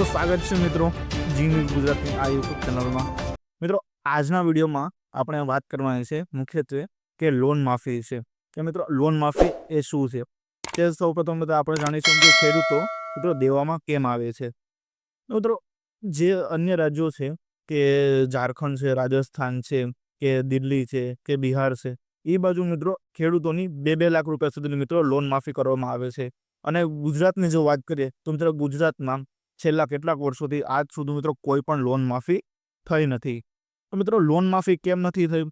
તો સ્વાગત છે મિત્રો જી ન્યૂઝ ગુજરાતની આ યુટ્યુબ ચેનલમાં. મિત્રો, આજના વિડીયોમાં આપણે વાત કરવાની છે મુખ્યત્વે કે લોન માફી છે કે મિત્રો, લોન માફી એ શું છે? તે સૌ પ્રથમ બધા આપણે જાણીશું કે ખેડૂતો, મિત્રો, દેવામાં કેમ આવે છે? મિત્રો, જે અન્ય રાજ્યો છે, કે ઝારખંડ છે, રાજસ્થાન છે, કે દિલ્હી છે, કે બિહાર છે, એ બાજુ મિત્રો, ખેડૂતોની બે બે લાખ રૂપિયા સુધીની મિત્રો, લોન માફી કરવામાં આવે છે. અને ગુજરાતની જો વાત કરીએ, તો મિત્રો, ગુજરાતમાં છેલ્લા કેટલાક વર્ષોથી આજ સુધી મિત્રો કોઈ પણ લોન માફી થઈ નથી. તો મિત્રો લોન માફી કેમ નથી થઈ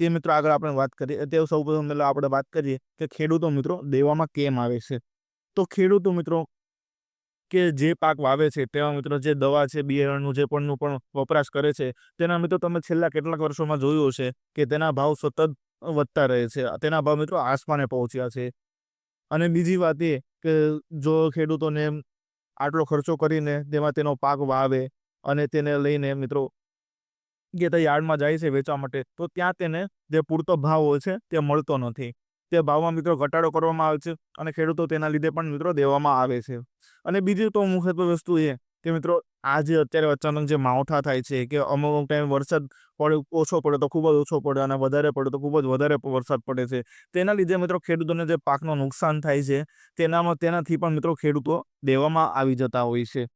તે મિત્રો આગળ આપણે વાત કરીએ. તે સૌ પ્રથમ પહેલાં આપણે વાત કરીએ કે ખેડૂતો મિત્રો દેવામાં કેમ આવે છે? તો ખેડૂતો મિત્રો કે જે પાક વાવે છે તેવા મિત્રો જે દવા છે, બિયારણનું જે પણનું પણ વપરાશ કરે છે, તેના મિત્રો તમે છેલ્લા કેટલાક વર્ષોમાં જોયું હશે કે તેના ભાવ સતત વધતા રહે છે. તેના ભાવ મિત્રો આસમાને પહોંચ્યા છે. અને બીજી વાત એ કે જો ખેડૂતોને આટલો ખર્ચો કરીને તેમાં તેનો પાક વાવે અને તેને લઈને મિત્રો ગેતા યાર્ડમાં જાય છે વેચવા માટે, તો ત્યાં તેને જે પૂરતો ભાવ હોય છે તે મળતો નથી. તે ભાવમાં મિત્રો ઘટાડો કરવામાં આવે છે અને ખેડૂતો તેના લીધે પણ મિત્રો દેવામાં આવે છે. અને બીજી તો મુખ્યત્વે વસ્તુ એ કે મિત્રો, આ જે અત્યારે અચાનક જે માવઠા થાય છે કે અમુક અમુક ટાઈમ વરસાદ પડે, ઓછો પડે તો ખૂબ જ ઓછો પડે અને વધારે પડે તો ખૂબ જ વધારે વરસાદ પડે છે. તેના લીધે મિત્રો ખેડૂતોને જે પાકનું નુકસાન થાય છે, તેનામાં તેનાથી પણ મિત્રો ખેડૂતો દેવામાં આવી જતા હોય છે.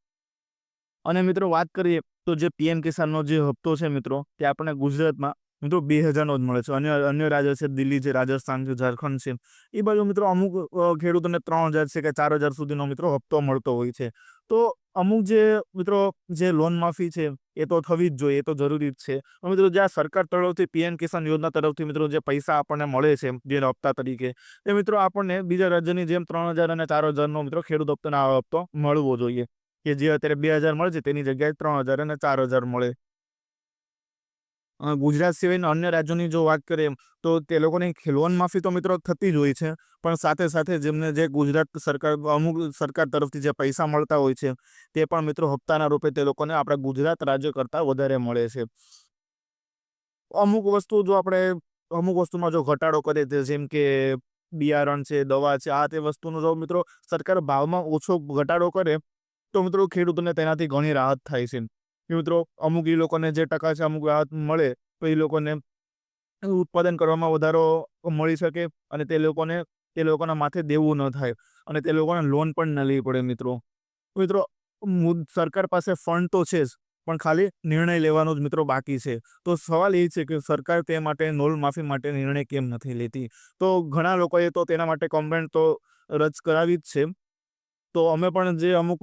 અને મિત્રો વાત કરીએ તો જે પીએમ કિસાનનો જે હપ્તો છે મિત્રો, તે આપણને ગુજરાતમાં મિત્રો બે હજારનો જ મળે છે. અન્ય અન્ય રાજ્ય છે, દિલ્હી છે, રાજસ્થાન છે, ઝારખંડ છે. એ બાજુ મિત્રો અમુક ખેડૂતોને ત્રણ હજાર છે કે ચાર હજાર સુધીનો મિત્રો હપ્તો મળતો હોય છે. તો અમુક જે મિત્રો, જે લોન માફી છે, એ તો થવી જ જોઈએ, એ તો જરૂરી જ છે. મિત્રો, જે આ સરકાર તરફથી પીએમ કિસાન યોજના તરફથી મિત્રો, જે પૈસા આપણને મળે છે, જે હપ્તા તરીકે, એ મિત્રો આપણને બીજા રાજ્યની જેમ ત્રણ હજાર અને ચાર હજારનો મિત્રો ખેડૂત હપ્તાનો આ હપ્તો મળવો જોઈએ. કે જે અત્યારે બે હજાર મળે છે, તેની જગ્યાએ ત્રણ હજાર અને ચાર હજાર મળે. ગુજરાત સિવાયના અન્ય રાજ્યોની જો વાત કરીએ, તો તે લોકોની ખેલવાન માફી તો મિત્રો થતી જ હોય છે. પણ સાથે સાથે જેમને જે ગુજરાત સરકાર, અમુક સરકાર તરફથી જે પૈસા મળતા હોય છે, તે પણ મિત્રો હપ્તાના રૂપે તે લોકોને આપણા ગુજરાત રાજ્ય કરતાં વધારે મળે છે. અમુક વસ્તુ જો આપણે, અમુક વસ્તુમાં જો ઘટાડો કરે તે જેમ કે બિયારણ છે, દવા છે, આ તે વસ્તુનો જો મિત્રો સરકાર ભાવમાં ઓછો ઘટાડો કરે, તો મિત્રો ખેડૂતોને તેનાથી ઘણી રાહત થાય છે. મિત્રો, અમુક એ લોકોને જે ટકા છે, અમુક રાહત મળે, તો એ લોકોને ઉત્પાદન કરવામાં વધારો મળી શકે અને તે લોકોને, તે લોકોના માથે દેવું ન થાય અને તે લોકોને લોન પણ ન લેવી પડે મિત્રો. મિત્રો સરકાર પાસે ફંડ તો છે જ, પણ ખાલી નિર્ણય લેવાનો જ મિત્રો બાકી છે. તો સવાલ એ છે કે સરકાર તે માટે નોલ માફી માટે નિર્ણય કેમ નથી લેતી? તો ઘણા લોકોએ તો તેના માટે કમ્પ્લેન તો રજ કરાવી જ છે. તો અમે પણ જે અમુક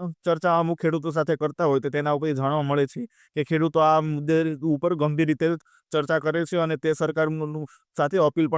ચર્ચા અમુક ખેડૂતો સાથે કરતા હોય તો તેના ઉપર જાણવા મળે છે કે ખેડૂતો આ મુદ્દે ઉપર ગંભીર રીતે ચર્ચા કરે છે અને તે સરકાર સાથે અપીલ પણ